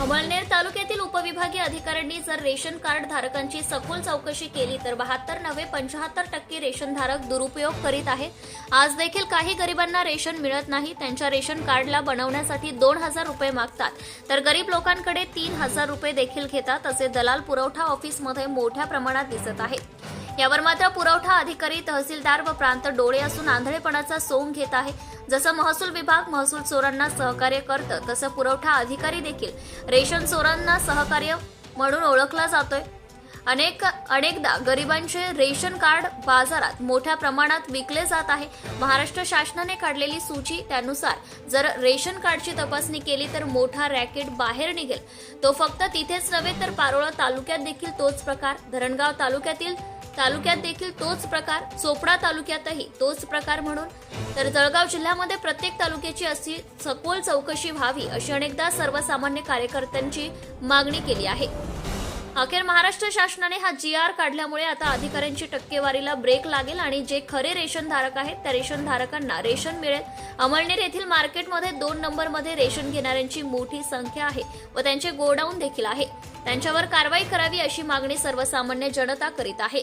अमळनेर तालुक्यातील उपविभागीय अधिकाऱ्यांनी जर रेशन कार्ड धारकांची सखोल चौकशी केली तर बहात्तर नव्हे पंचाहत्तर टक्के रेशन धारक दुरुपयोग करीत आहेत. आज देखील काही गरिबांना रेशन मिळत नाही. त्यांच्या रेशन कार्डला बनवण्यासाठी दोन हजार रुपये मागतात. तर गरीब लोकांकडे तीन हजार रुपये देखील घेतात असे दलाल पुरवठा ऑफिसमध्ये मोठ्या प्रमाणात दिसत आहे. यावर मात्र पुरवठा अधिकारी तहसीलदार व प्रांत डोळे असून आंधळेपणाचा सोंग घेत आहे. जसं महसूल विभाग महसूल चोरांना सहकार्य करतं तसं पुरवठा अधिकारी देखील रेशन चोरांना सहकार्य म्हणून ओळखला जातोय. अनेक अनेकदा गरिबांचे रेशन कार्ड बाजारात मोठ्या प्रमाणात विकले जात आहे. महाराष्ट्र शासनाने काढलेली सूची त्यानुसार जर रेशन कार्डची तपासणी केली तर मोठा रॅकेट बाहेर निघेल. तो फक्त तिथेच नव्हे तर पारोळा तालुक्यात देखील तोच प्रकार. धरणगाव तालुक्यातील तालुक्यात देखील तोच प्रकार चोपडा तालुक्यातही तोच प्रकार म्हणून. तर जळगाव जिल्ह्यामध्ये प्रत्येक तालुक्याची अशी सखोल चौकशी व्हावी अशी अनेकदा सर्वसामान्य कार्यकर्त्यांची मागणी केली आहे. अखेर महाराष्ट्र शासनाने हा जी आर काढल्यामुळे आता अधिकाऱ्यांची टक्केवारीला ब्रेक लागेल आणि जे खरे रेशन धारक आहेत त्या रेशन धारकांना रेशन मिळेल. अमळनेर येथील मार्केटमध्ये दोन नंबरमध्ये रेशन घेणाऱ्यांची मोठी संख्या आहे व त्यांचे गोडाऊन देखील आहे. त्यांच्यावर कारवाई करावी अशी मागणी सर्वसामान्य जनता करीत आहे.